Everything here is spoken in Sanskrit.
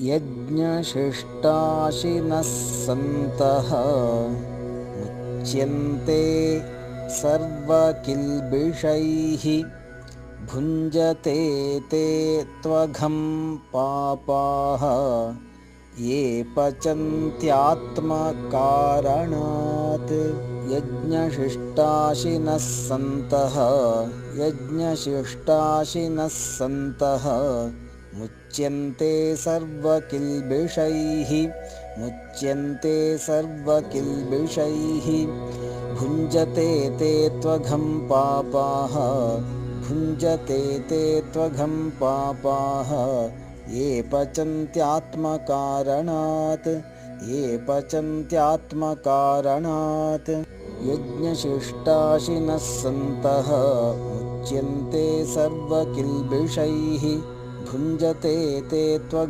यज्ञशिष्टाशिनः सन्तः। मुच्यन्ते सर्वकिल्बिषैः। भुञ्जते ते त्वघं पापाः। ये पचन्त्यात्मकारणात्। यज्ञशिष्टाशिनः सन्तः। यज्ञशिष्टाशिनः सन्तः मुच्यन्ते सर्वकिल्बिषैः मुच्यन्ते सर्वकिल्बिषैः भुञ्जते ते त्वघं पापाः भुञ्जते ते त्वघं पापाः ये पचन्त्यात्मकारणात् ये पचन्त्यात्मकारणात्। यज्ञशिष्टाशिनः सन्तः मुच्यन्ते सर्वकिल्बिषैः भुञ्जते ते त्वघ